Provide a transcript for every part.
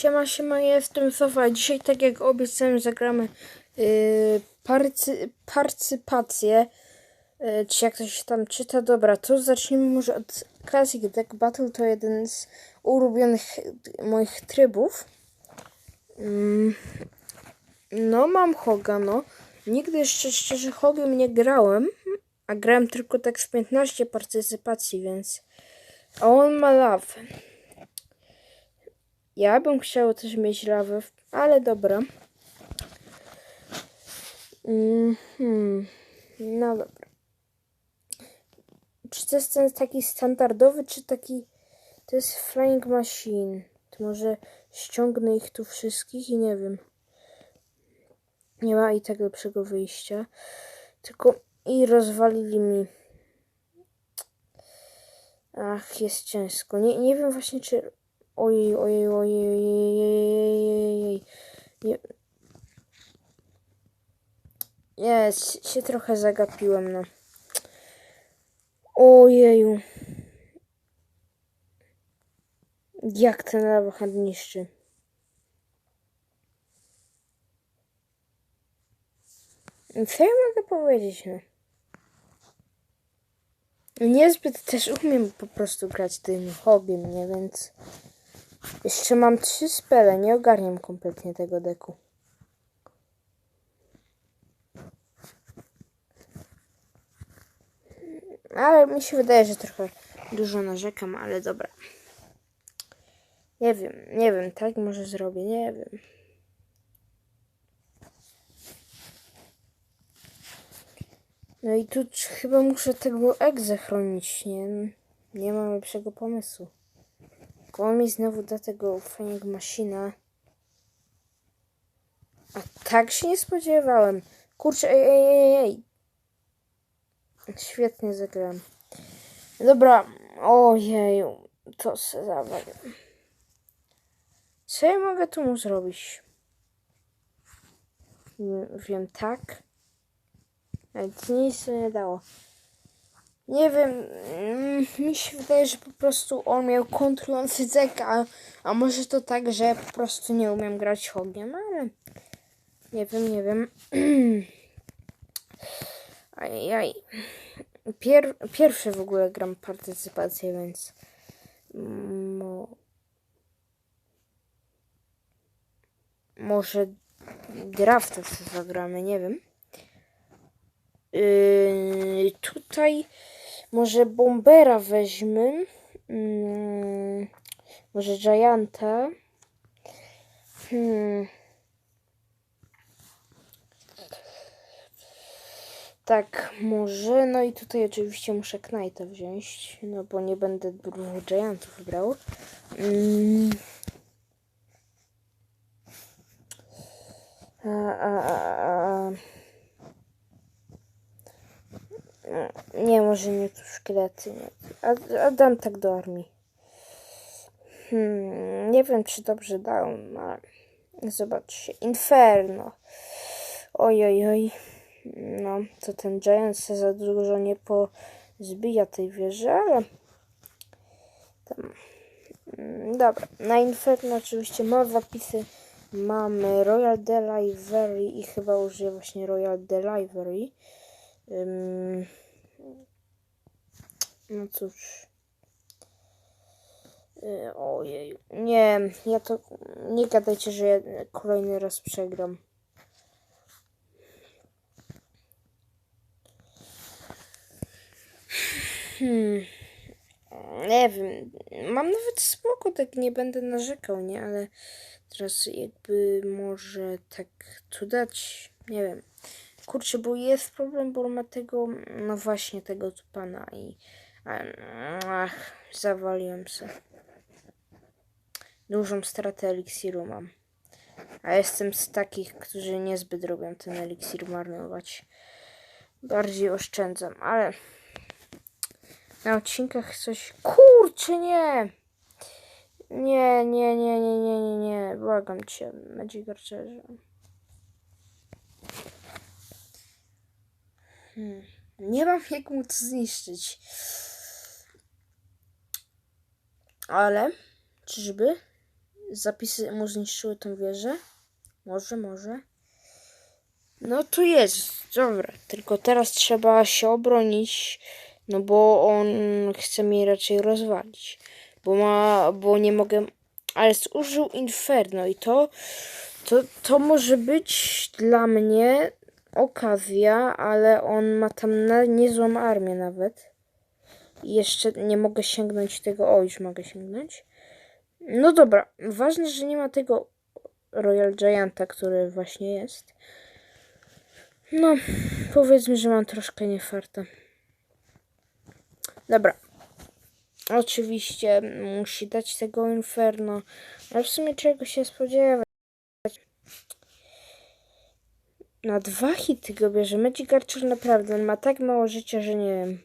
Siema, siema, jestem Sofa. Dzisiaj, tak jak obiecałem, zagramy yy, parcy, parcypację. Yy, czy jak to się tam czyta? Dobra, to zacznijmy może od Classic Deck Battle. To jeden z ulubionych moich trybów. Mm, no, mam Hoga, no. Nigdy jeszcze szczerze Hogiem nie grałem, a grałem tylko tak z 15 partycypacji, więc... A on ma. Ja bym chciał też mieć lawę, ale dobra. Mhm. No dobra. Czy to jest ten taki standardowy, czy taki... To jest Flying Machine. To może ściągnę ich tu wszystkich i nie wiem. Nie ma i tak lepszego wyjścia. Tylko i rozwalili mi. Ach, jest ciężko. Nie, nie wiem właśnie, czy Ojej, ojej, ojej, ojej, Nie. Jest, się trochę zagapiłem, no. Ojeju. Jak ten lawahand niszczy. Co ja mogę powiedzieć, no? Niezbyt też umiem po prostu grać tym hobbyem, nie? Więc... Jeszcze mam trzy spele, nie ogarniam kompletnie tego deku. Ale mi się wydaje, że trochę dużo narzekam, ale dobra. Nie wiem, nie wiem, tak może zrobię, nie wiem. No i tu chyba muszę tego egze chronić, nie? Nie mam lepszego pomysłu. On mi znowu da tego fajnego maszyna. A tak się nie spodziewałem. Kurczę, ej, ej, ej, ej. Świetnie zagrałem. Dobra, ojeju, to se zawalił. Co ja mogę tu mu zrobić? Wiem, tak. Ale nic nie dało. Nie wiem, mm, mi się wydaje, że po prostu on miał kontrolujący deck, a, a może to tak, że po prostu nie umiem grać hogiem, ale nie wiem, nie wiem. Ajaj. Pier, pierwszy w ogóle gram partycypację, więc mo, może drafta zagramy, nie wiem. Yy, tutaj może Bombera weźmy. Hmm, może Gianta. Hmm. Tak, może. No i tutaj oczywiście muszę Knighta wziąć, no bo nie będę dwóch Giantów brał. Hmm. A, a, a, a. Nie, może nie tu szkielety. Nie. A, dam tak do armii. Hmm, nie wiem, czy dobrze dałem, ale zobaczcie. Inferno. Oj, oj, oj. No, to ten Giant za dużo nie pozbija tej wieży, ale... Tam. Hmm, dobra, na Inferno oczywiście ma zapisy. Mamy Royal Delivery i chyba użyję właśnie Royal Delivery. No cóż. Yy, ojej. Nie, ja to. Nie gadajcie, że ja kolejny raz przegram. Hmm. Nie wiem. Mam nawet spoko, tak nie będę narzekał, nie? Ale teraz jakby może tak tu dać. Nie wiem. Kurczę, bo jest problem, bo ma tego, no właśnie tego tu pana i ach, zawaliłem się. Dużą stratę eliksiru mam. A jestem z takich, którzy niezbyt robią ten eliksir marnować. Bardziej oszczędzam, ale na odcinkach coś... Kurczę, nie! Nie, nie, nie, nie, nie, nie, nie. Błagam cię, Magic Archerze. Hmm. Nie mam jak mu to zniszczyć. Ale, czyżby? zapisy mu zniszczyły tą wieżę? Może, może. No tu jest, dobra. Tylko teraz trzeba się obronić, no bo on chce mnie raczej rozwalić. Bo ma, bo nie mogę... Ale zużył Inferno i to, to, to może być dla mnie okazja, ale on ma tam na, niezłą armię nawet. Jeszcze nie mogę sięgnąć tego. O, już mogę sięgnąć. No dobra, ważne, że nie ma tego Royal Gianta, który właśnie jest. No, powiedzmy, że mam troszkę niefarta. Dobra. Oczywiście musi dać tego Inferno, ale w sumie czego się spodziewać? Na dwa hity go bierze. Magic naprawdę on ma tak mało życia, że nie wiem.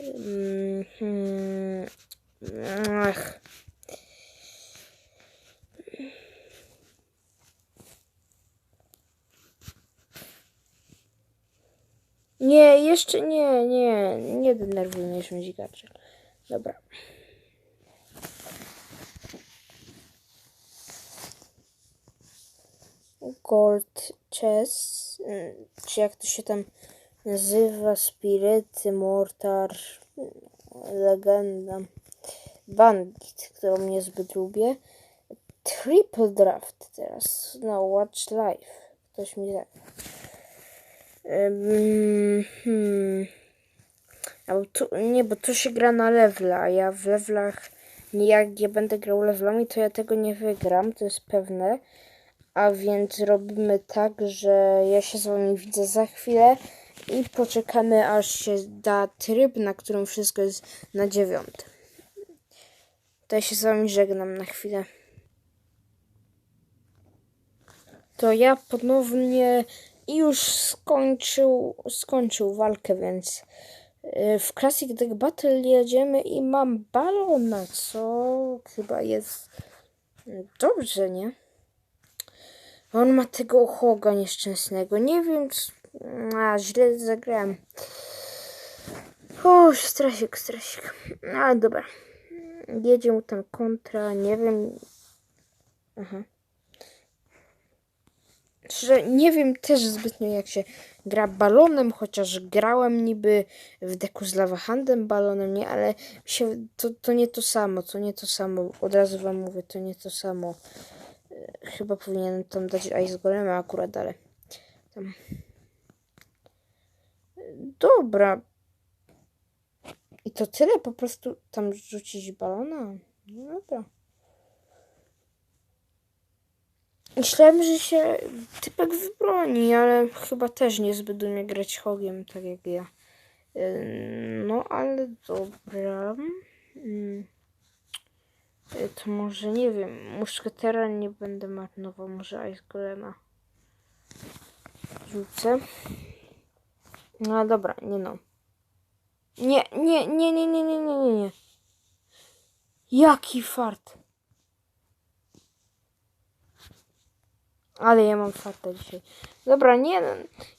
Mm, hmm. Ach. Nie, jeszcze nie, nie, nie denerwuj mnie już. Dobra. Gold Chess, mm, czy jak to się tam nazywa, Spirit, Mortar, Legenda, Bandit, którą niezbyt lubię. Triple Draft teraz, no Watch Live, ktoś mi da. Um, hmm. Tu, nie, bo to się gra na levela, a ja w levelach, nie jak ja będę grał levelami, to ja tego nie wygram, to jest pewne. A więc robimy tak, że ja się z wami widzę za chwilę i poczekamy aż się da tryb, na którym wszystko jest na dziewiątym. To ja się z wami żegnam na chwilę. To ja ponownie i już skończył, skończył walkę, więc y, w Classic Deck Battle jedziemy i mam balona, co chyba jest dobrze, nie? On ma tego hoga nieszczęsnego. Nie wiem, c- a źle zagrałem. O, stresik, stresik. Ale dobra. Jedzie mu tam kontra, nie wiem. Aha. Szczerze, nie wiem też zbytnio jak się gra balonem, chociaż grałem niby w deku z lawahandem balonem, nie, ale się, to, to nie to samo, to nie to samo, od razu wam mówię, to nie to samo. Chyba powinienem tam dać Ice Golema akurat, ale tam. Dobra. I to tyle, po prostu tam rzucić balona? No dobra. Myślałem, że się typek wybroni, ale chyba też niezbyt umie grać hogiem, tak jak ja. No, ale dobra. Y, To może, nie wiem, muszketera nie będę marnował, może Ice Golema rzucę. No dobra, nie no. Nie, nie, nie, nie, nie, nie, nie, nie, nie. Jaki fart. Ale ja mam farta dzisiaj. Dobra, nie, no,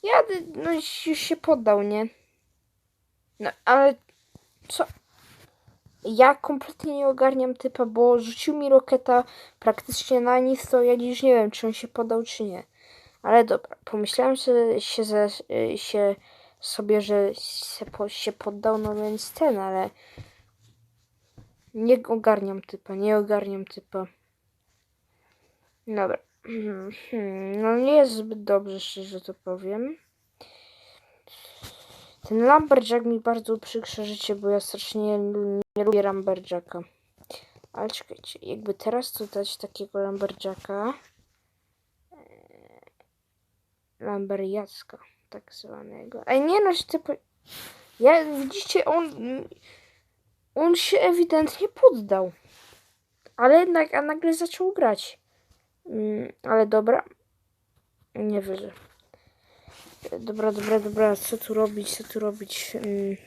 ja no, już się poddał, nie? No, ale co? Ja kompletnie nie ogarniam typa, bo rzucił mi roketa praktycznie na nic, to ja już nie wiem, czy on się podał, czy nie. Ale dobra, pomyślałem że się, y, się sobie, że się, po, się poddał, no więc ten, ale nie ogarniam typa, nie ogarniam typa. Dobra. No nie jest zbyt dobrze, szczerze to powiem. Ten Lumberjack mi bardzo uprzykrza życie, bo ja strasznie nie, nie lubię Lumberjacka. Ale czekajcie, jakby teraz tu dać takiego Lumberjacka. Eee, Lumberjacka, tak zwanego. Ej, nie no, ty po... Ja, widzicie, on... On się ewidentnie poddał. Ale jednak, a nagle zaczął grać. Mm, ale dobra. Nie wierzę. Dobra, dobra, dobra. Co tu robić? Co tu robić? Mm.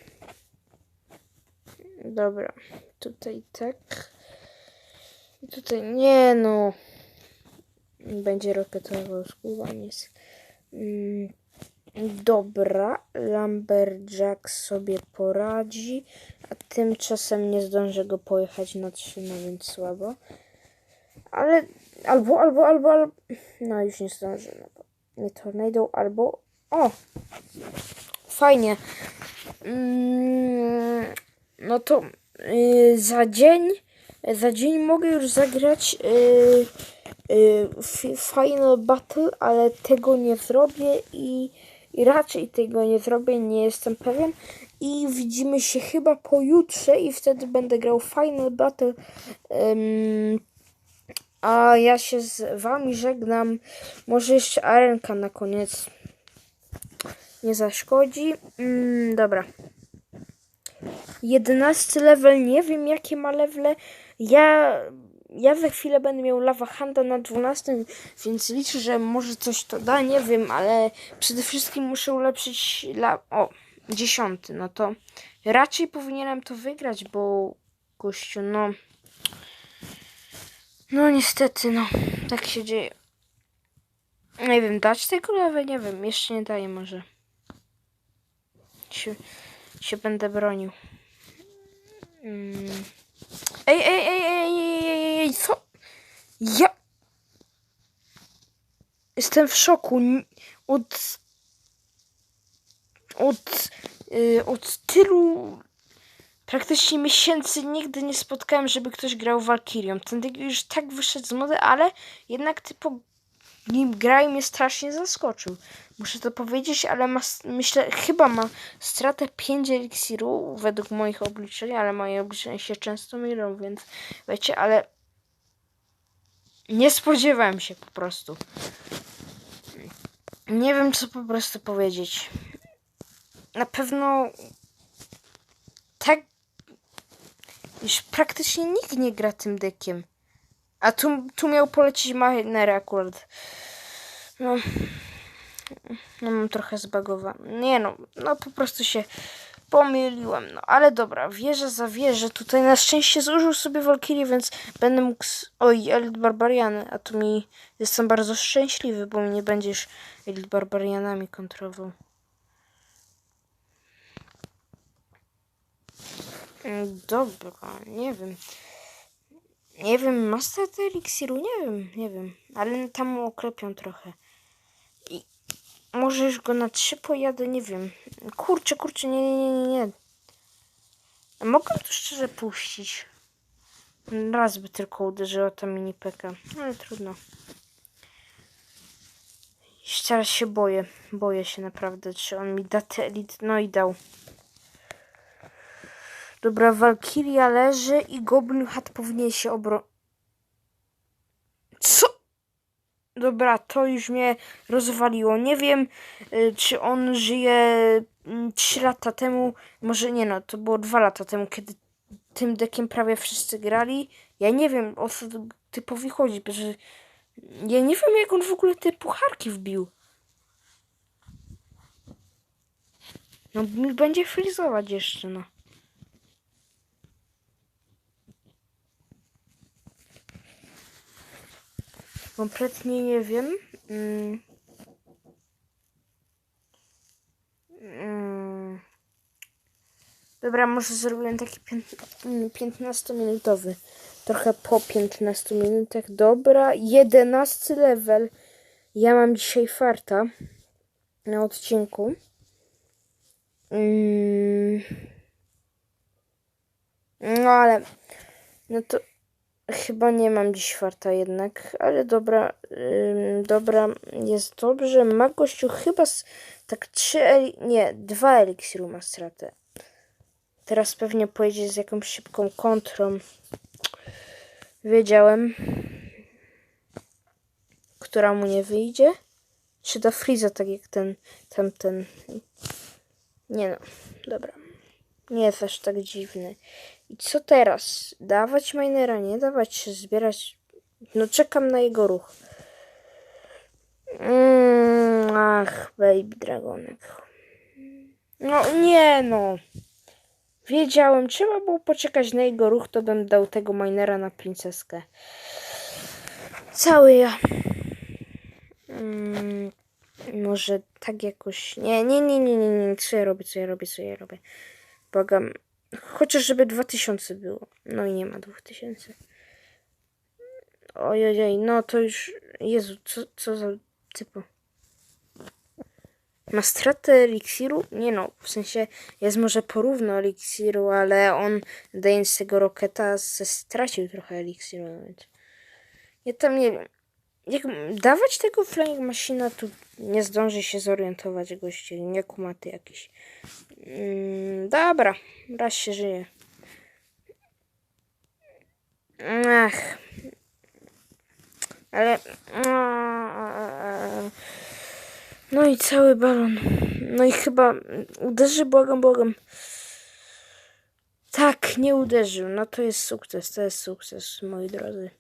Dobra. Tutaj tak. Tutaj nie no. Będzie roketował skubaniec. Mm. Dobra, Lumberjack sobie poradzi, a tymczasem nie zdążę go pojechać na 3, no więc słabo. ale albo, albo, albo, albo. No już nie zdążę. No nie tornado, albo. O! Fajnie. Mm, no to y, za dzień. Za dzień mogę już zagrać y, y, fi- Final Battle, ale tego nie zrobię i, i raczej tego nie zrobię, nie jestem pewien. I widzimy się chyba pojutrze i wtedy będę grał Final Battle. A ja się z wami żegnam. Może jeszcze arenka na koniec. Nie zaszkodzi. Mm, dobra. 11 level, nie wiem jakie ma levele. Ja, ja za chwilę będę miał Lava Handa na 12, więc liczę, że może coś to da, nie wiem, ale przede wszystkim muszę ulepszyć la... o, 10, no to raczej powinienem to wygrać, bo gościu, no no niestety, no tak się dzieje. Nie wiem, dać tego level? Nie wiem, jeszcze nie daję może. Się, się będę bronił. Mm. Ej, ej, ej, ej, ej, ej, ej, co? Ja... Jestem w szoku. Od... Od... y, od tylu... Praktycznie miesięcy nigdy nie spotkałem, żeby ktoś grał Valkyrią. Ten deck już tak wyszedł z mody, ale jednak typu nim gra i mnie strasznie zaskoczył. Muszę to powiedzieć, ale ma, myślę, chyba ma stratę 5 eliksiru według moich obliczeń, ale moje obliczenia się często mylą, więc wiecie, ale nie spodziewałem się po prostu. Nie wiem, co po prostu powiedzieć. Na pewno tak już praktycznie nikt nie gra tym dekiem. A tu, tu miał polecieć Miner akurat. No. No mam trochę zbagowane. Nie no, no po prostu się pomyliłem. No ale dobra, wieża za wieżę. Tutaj na szczęście zużył sobie Valkyrie, więc będę mógł... Oj, Elit Barbariany. A tu mi... Jestem bardzo szczęśliwy, bo mnie będziesz Elit Barbarianami kontrował. Mm, Dobra, nie wiem. Nie wiem, Master Elixiru? Nie wiem, nie wiem. Ale tam oklepią trochę. Może już go na trzy pojadę, nie wiem. Kurczę, kurczę, nie, nie, nie, nie, Mogłem to szczerze puścić. Raz by tylko uderzyła ta mini peka. Ale trudno. Już teraz się boję. Boję się naprawdę, czy on mi da te elit. No i dał. Dobra, Walkiria leży i Goblin Hat powinien się obro... Co? Dobra, to już mnie rozwaliło. Nie wiem, y, czy on żyje 3 lata temu. Może nie no, to było 2 lata temu, kiedy tym dekiem prawie wszyscy grali. Ja nie wiem, o co typowi chodzi, że ja nie wiem, jak on w ogóle te pucharki wbił. No, będzie frizować jeszcze, no. Kompletnie nie wiem. Mm. Mm. Dobra, może zrobiłem taki pięt- mm, 15-minutowy. Trochę po 15 minutach. Dobra, 11 level. Ja mam dzisiaj farta na odcinku. Mm. No ale, no to Chyba nie mam dziś farta jednak, ale dobra, dobra, jest dobrze. Ma gościu chyba z, tak trzy, nie, dwa eliksiru ma stratę. Teraz pewnie pojedzie z jakąś szybką kontrą. Wiedziałem, która mu nie wyjdzie. Czy da Freeza tak jak ten, tamten. Nie no, dobra. Nie jest aż tak dziwny. I co teraz? Dawać minera, nie dawać zbierać? No czekam na jego ruch. Mm, ach, baby dragonek. No nie no. Wiedziałem, trzeba było poczekać na jego ruch, to bym dał tego minera na princeskę. Cały ja. Mm, może tak jakoś. Nie, nie, nie, nie, nie, nie. Co ja robię, co ja robię, co ja robię. Błagam. Chociaż żeby 2000 było. No i nie ma 2000. Ojej, no to już... Jezu, co, co za typo. Ma stratę eliksiru? Nie no, w sensie jest może porówno eliksiru, ale on dając tego roketa stracił trochę eliksiru. Ja tam nie wiem. Jak dawać tego flying machina, to nie zdąży się zorientować goście, nie kumaty jakiś. Mm, dobra, raz się żyje. Ach. Ale... No i cały balon. No i chyba uderzy, błagam, błagam. Tak, nie uderzył. No to jest sukces, to jest sukces, moi drodzy.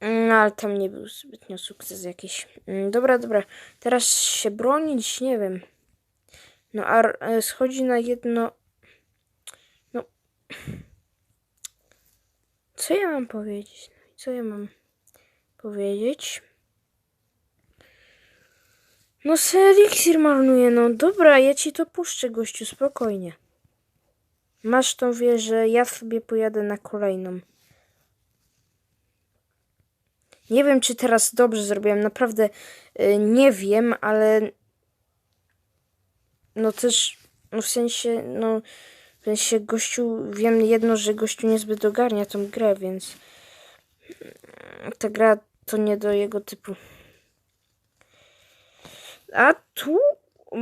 No, ale tam nie był zbytnio sukces jakiś. Mm, Dobra, dobra. Teraz się bronić, nie wiem. No, a e, schodzi na jedno. No. Co ja mam powiedzieć? No Co ja mam powiedzieć? No, se marnuje, no dobra, ja ci to puszczę, gościu, spokojnie. Masz tą wieżę, ja sobie pojadę na kolejną. Nie wiem, czy teraz dobrze zrobiłem, naprawdę y, nie wiem, ale no też, no w sensie, no w sensie gościu, wiem jedno, że gościu niezbyt ogarnia tą grę, więc mm, ta gra to nie do jego typu. A tu,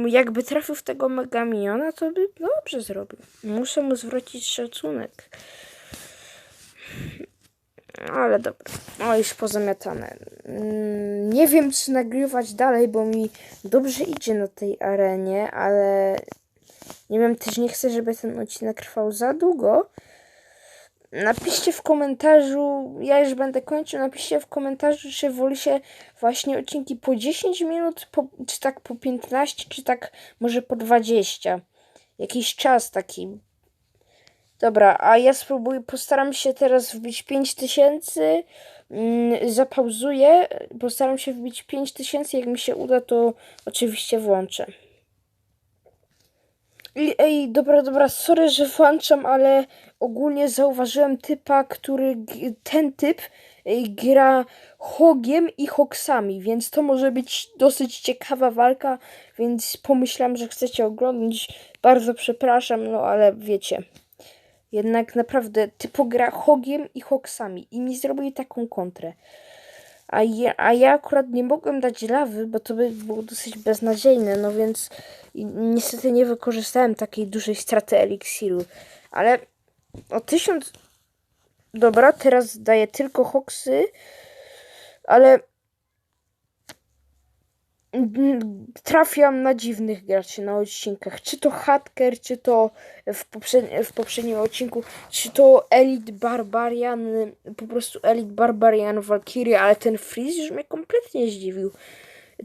jakby trafił w tego Megamiona, to by dobrze zrobił. Muszę mu zwrócić szacunek. Ale dobra. O, już pozamiatane. Mm, Nie wiem, czy nagrywać dalej, bo mi dobrze idzie na tej arenie, ale nie wiem, też nie chcę, żeby ten odcinek trwał za długo. Napiszcie w komentarzu, ja już będę kończył, napiszcie w komentarzu, czy wolicie właśnie odcinki po 10 minut, po, czy tak po 15, czy tak może po 20. Jakiś czas taki, Dobra, a ja spróbuję, postaram się teraz wbić 5000, mm, zapauzuję, postaram się wbić 5000, jak mi się uda, to oczywiście włączę. Ej, dobra, dobra, sorry, że włączam, ale ogólnie zauważyłem typa, który, ten typ ej, gra Hogiem i Hoksami, więc to może być dosyć ciekawa walka, więc pomyślałem, że chcecie oglądać. Bardzo przepraszam, no ale wiecie. Jednak naprawdę typo gra Hogiem i Hoksami i mi zrobili taką kontrę. A ja, a ja akurat nie mogłem dać lawy, bo to by było dosyć beznadziejne, no więc niestety nie wykorzystałem takiej dużej straty eliksiru. Ale o tysiąc... Dobra, teraz daję tylko Hoksy, ale trafiam na dziwnych graczy na odcinkach. Czy to Hacker, czy to w, poprzedni, w poprzednim odcinku, czy to Elite Barbarian, po prostu Elite Barbarian Valkyrie, ale ten Freeze już mnie kompletnie zdziwił.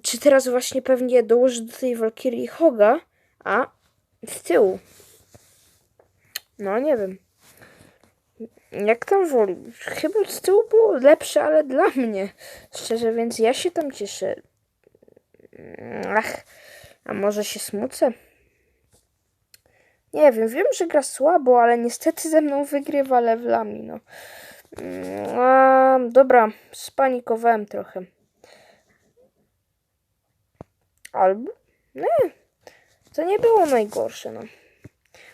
Czy teraz właśnie pewnie dołoży do tej Valkyrie Hoga, a z tyłu. No nie wiem. Jak tam woli. Chyba z tyłu było lepsze, ale dla mnie. Szczerze, więc ja się tam cieszę. Ach, a może się smucę? Nie wiem, wiem, że gra słabo, ale niestety ze mną wygrywa levelami, no. Mm, A, dobra, spanikowałem trochę. Albo? Nie, to nie było najgorsze, no.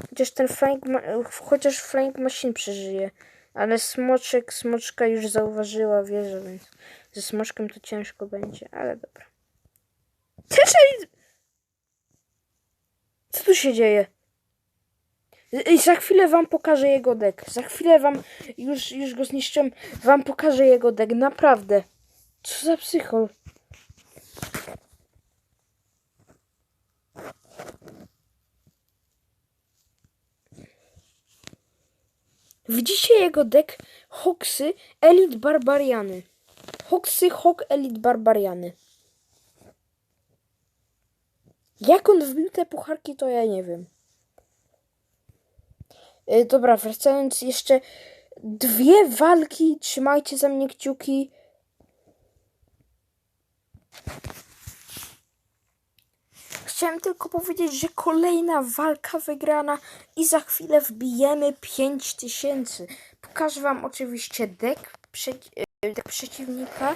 Chociaż ten flank, ma- chociaż flank machine przeżyje. Ale smoczek, smoczka już zauważyła wieżę, więc ze smoczkiem to ciężko będzie, ale dobra. Przecież... Co tu się dzieje? I za chwilę wam pokażę jego dek. Za chwilę wam, już, już go zniszczyłem, wam pokażę jego dek. Naprawdę. Co za psychol. Widzicie jego dek? Hoksy, Elite Barbariany. Hoksy, Hok, Elite Barbariany. Jak on wbił te pucharki, to ja nie wiem. Y, dobra, wracając jeszcze dwie walki. Trzymajcie za mnie kciuki. chciałem tylko powiedzieć, że kolejna walka wygrana i za chwilę wbijemy 5000. Pokażę wam oczywiście deck, przeci- e, deck przeciwnika.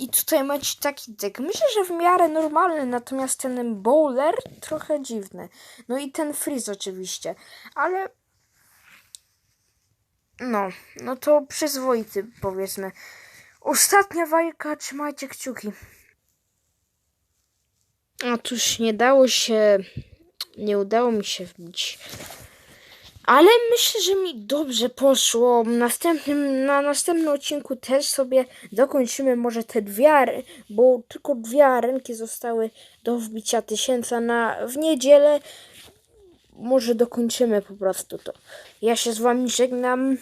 I tutaj macie taki deck. Myślę, że w miarę normalny, natomiast ten bowler trochę dziwny. No i ten freeze oczywiście, ale no, no to przyzwoity powiedzmy. Ostatnia walka, trzymajcie kciuki. Otóż nie dało się, nie udało mi się wbić. Ale myślę, że mi dobrze poszło. Następnym, na następnym odcinku też sobie dokończymy może te dwie, bo tylko dwie arenki zostały do wbicia tysięca na w niedzielę. Może dokończymy po prostu to. Ja się z wami żegnam.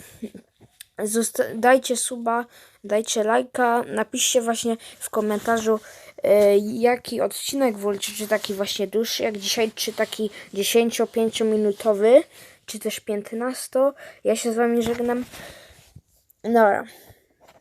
Zosta- dajcie suba, dajcie lajka, napiszcie właśnie w komentarzu e, jaki odcinek wolicie, czy taki właśnie dłuższy jak dzisiaj, czy taki 10-5 minutowy, czy też 15. Ja się z wami żegnam. Dobra.